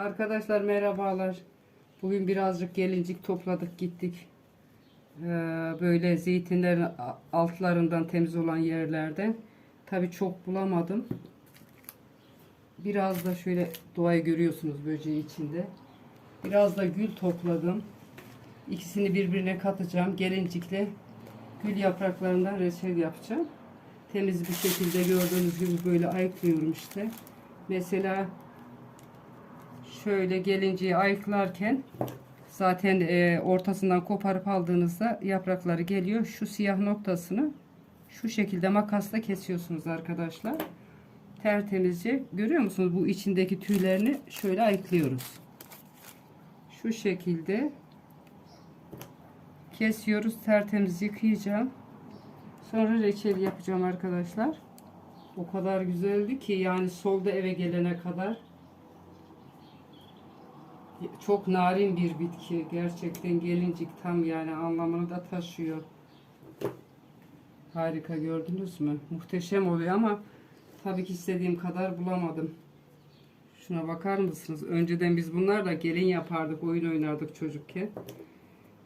Arkadaşlar merhabalar. Bugün birazcık gelincik topladık gittik. Ee, böyle zeytinlerin altlarından temiz olan yerlerden. Tabi çok bulamadım. Biraz da şöyle doğayı görüyorsunuz böceği içinde. Biraz da gül topladım. İkisini birbirine katacağım. Gelincikle gül yapraklarından reçel yapacağım. Temiz bir şekilde gördüğünüz gibi böyle ayıklıyorum işte. Mesela şöyle gelinciyi ayıklarken zaten e, ortasından koparıp aldığınızda yaprakları geliyor. Şu siyah noktasını şu şekilde makasla kesiyorsunuz arkadaşlar. Tertemizce görüyor musunuz bu içindeki tüylerini şöyle ayıklıyoruz. Şu şekilde kesiyoruz. Tertemiz yıkayacağım. Sonra reçel yapacağım arkadaşlar. O kadar güzeldi ki yani solda eve gelene kadar çok narin bir bitki. Gerçekten gelincik tam yani anlamını da taşıyor. Harika gördünüz mü? Muhteşem oluyor ama tabii ki istediğim kadar bulamadım. Şuna bakar mısınız? Önceden biz bunlarla gelin yapardık, oyun oynardık çocukken.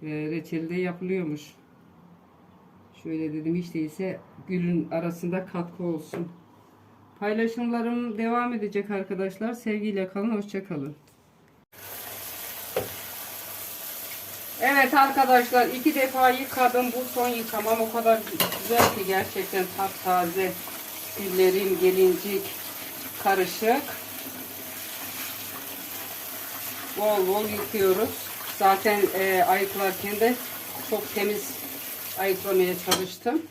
Ee, reçeli de yapılıyormuş. Şöyle dedim hiç değilse gülün arasında katkı olsun. Paylaşımlarım devam edecek arkadaşlar. Sevgiyle kalın, hoşça Evet arkadaşlar iki defa yıkadım. Bu son yıkamam o kadar güzel ki gerçekten taptaze güllerim gelincik karışık. Bol bol yıkıyoruz. Zaten e, ayıklarken de çok temiz ayıklamaya çalıştım.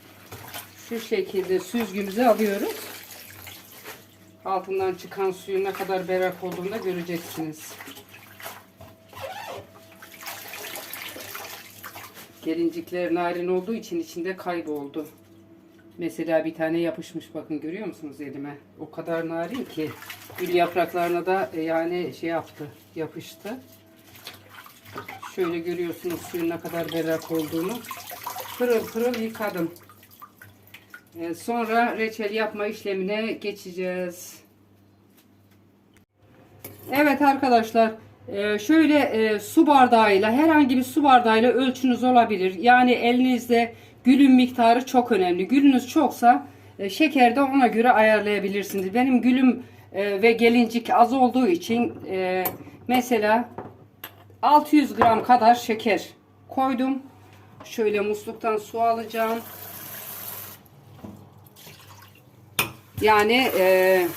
Şu şekilde süzgümüzü alıyoruz. Altından çıkan suyun ne kadar berrak olduğunu da göreceksiniz. Gelincikler narin olduğu için içinde kayboldu. Mesela bir tane yapışmış bakın görüyor musunuz elime? O kadar narin ki gül yapraklarına da e, yani şey yaptı, yapıştı. Şöyle görüyorsunuz suyun ne kadar berrak olduğunu. Pırıl pırıl yıkadım. E, Sonra reçel yapma işlemine geçeceğiz. Evet arkadaşlar e, şöyle e, su bardağıyla herhangi bir su bardağıyla ölçünüz olabilir. Yani elinizde gülün miktarı çok önemli. Gülünüz çoksa e, şekeri de ona göre ayarlayabilirsiniz. Benim gülüm e, ve gelincik az olduğu için e, mesela 600 gram kadar şeker koydum. Şöyle musluktan su alacağım. Yani e,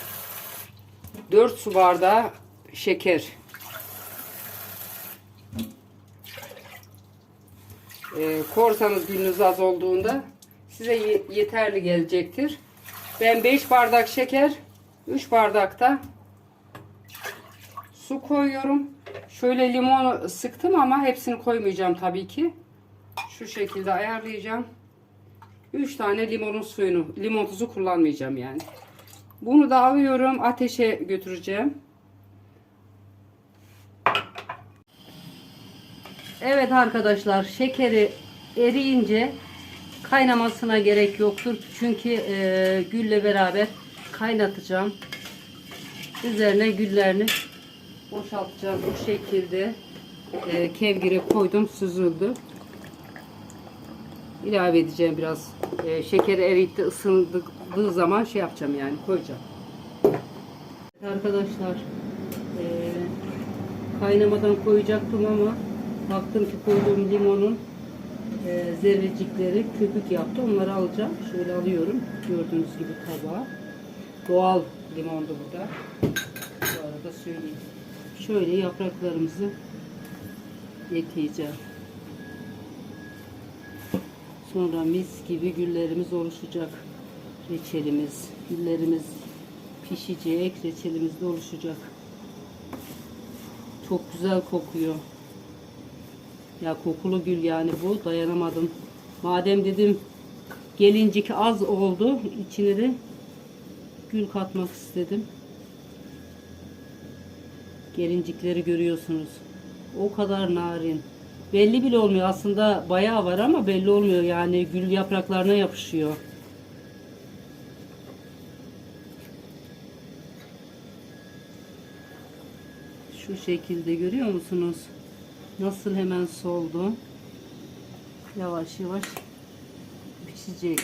4 su bardağı şeker. E, korsanız gününüz az olduğunda size ye- yeterli gelecektir. Ben 5 bardak şeker, 3 bardak da su koyuyorum. Şöyle limon sıktım ama hepsini koymayacağım tabii ki. Şu şekilde ayarlayacağım. 3 tane limonun suyunu, limon tuzu kullanmayacağım yani. Bunu da alıyorum, ateşe götüreceğim. Evet arkadaşlar, şekeri eriyince kaynamasına gerek yoktur. Çünkü e, gülle beraber kaynatacağım. Üzerine güllerini boşaltacağız bu şekilde. E, kevgire koydum, süzüldü. İlave edeceğim biraz. E, şekeri eriyip de ısındığı zaman şey yapacağım yani koyacağım. Arkadaşlar e, kaynamadan koyacaktım ama baktım ki koyduğum limonun e, zerrecikleri köpük yaptı. Onları alacağım. Şöyle alıyorum. Gördüğünüz gibi tabağa. Doğal limondu bu da. Bu arada söyleyeyim. Şöyle yapraklarımızı ekleyeceğim. Sonra mis gibi güllerimiz oluşacak. Reçelimiz, güllerimiz pişecek, reçelimiz de oluşacak. Çok güzel kokuyor. Ya kokulu gül yani bu dayanamadım. Madem dedim gelincik az oldu içine de gül katmak istedim. Gelincikleri görüyorsunuz. O kadar narin. Belli bile olmuyor. Aslında bayağı var ama belli olmuyor. Yani gül yapraklarına yapışıyor. Şu şekilde görüyor musunuz? Nasıl hemen soldu. Yavaş yavaş pişecek.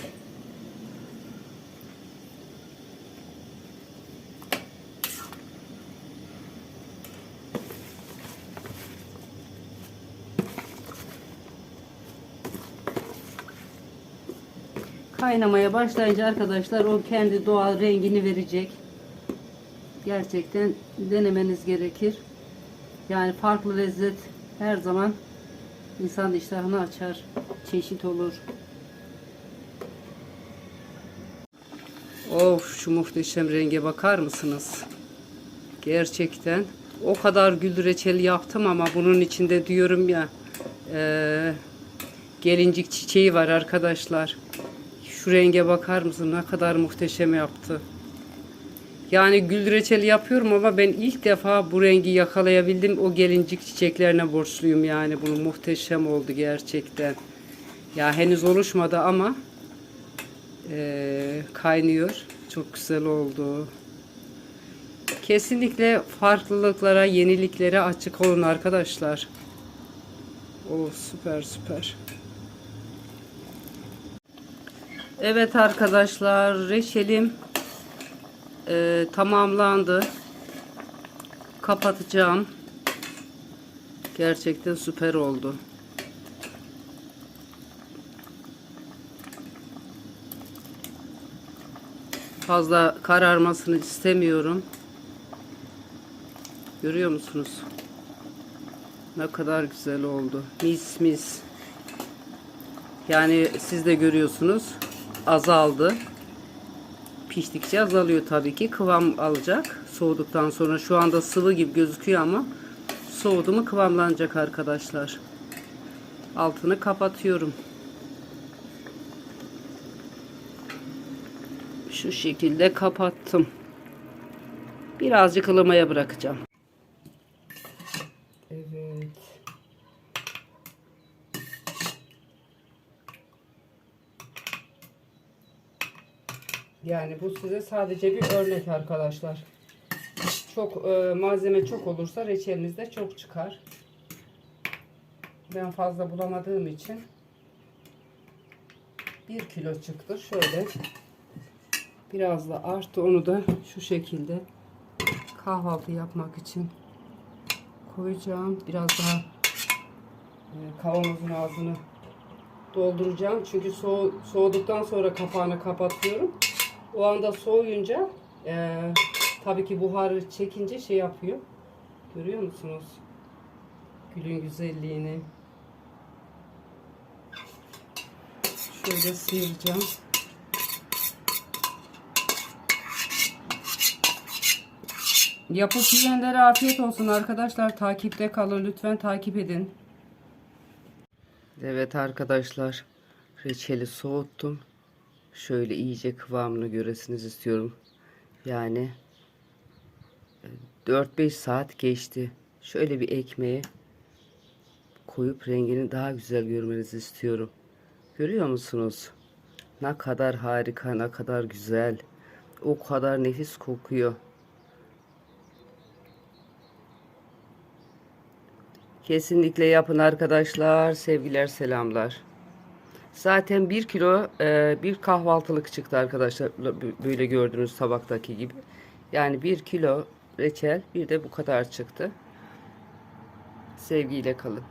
Kaynamaya başlayınca arkadaşlar o kendi doğal rengini verecek. Gerçekten denemeniz gerekir. Yani farklı lezzet her zaman insan iştahını açar. Çeşit olur. Of şu muhteşem renge bakar mısınız? Gerçekten o kadar gül reçeli yaptım ama bunun içinde diyorum ya eee, gelincik çiçeği var arkadaşlar. Şu renge bakar mısın? Ne kadar muhteşem yaptı. Yani gül reçeli yapıyorum ama ben ilk defa bu rengi yakalayabildim. O gelincik çiçeklerine borçluyum yani. Bunu muhteşem oldu gerçekten. Ya henüz oluşmadı ama eee, kaynıyor. Çok güzel oldu. Kesinlikle farklılıklara, yeniliklere açık olun arkadaşlar. O süper süper. Evet arkadaşlar reçelim e, tamamlandı. Kapatacağım. Gerçekten süper oldu. Fazla kararmasını istemiyorum. Görüyor musunuz? Ne kadar güzel oldu. Mis mis. Yani siz de görüyorsunuz azaldı. Piştikçe azalıyor tabii ki. Kıvam alacak. Soğuduktan sonra şu anda sıvı gibi gözüküyor ama soğudu mu kıvamlanacak arkadaşlar. Altını kapatıyorum. Şu şekilde kapattım. Birazcık ılımaya bırakacağım. Evet. Yani bu size sadece bir örnek arkadaşlar. Çok e, malzeme çok olursa reçeliniz de çok çıkar. Ben fazla bulamadığım için 1 kilo çıktı. Şöyle biraz da arttı. Onu da şu şekilde kahvaltı yapmak için koyacağım. Biraz daha e, kavanozun ağzını dolduracağım. Çünkü soğu, soğuduktan sonra kapağını kapatıyorum. O anda soğuyunca e, tabii ki buharı çekince şey yapıyor. Görüyor musunuz? Gülün güzelliğini. Şöyle sıyıracağım. Yapıp yiyenlere afiyet olsun arkadaşlar. Takipte kalın. Lütfen takip edin. Evet arkadaşlar. Reçeli soğuttum. Şöyle iyice kıvamını göresiniz istiyorum. Yani 4-5 saat geçti. Şöyle bir ekmeğe koyup rengini daha güzel görmenizi istiyorum. Görüyor musunuz? Ne kadar harika, ne kadar güzel. O kadar nefis kokuyor. Kesinlikle yapın arkadaşlar. Sevgiler, selamlar. Zaten bir kilo e, bir kahvaltılık çıktı arkadaşlar. Böyle gördüğünüz tabaktaki gibi. Yani bir kilo reçel bir de bu kadar çıktı. Sevgiyle kalın.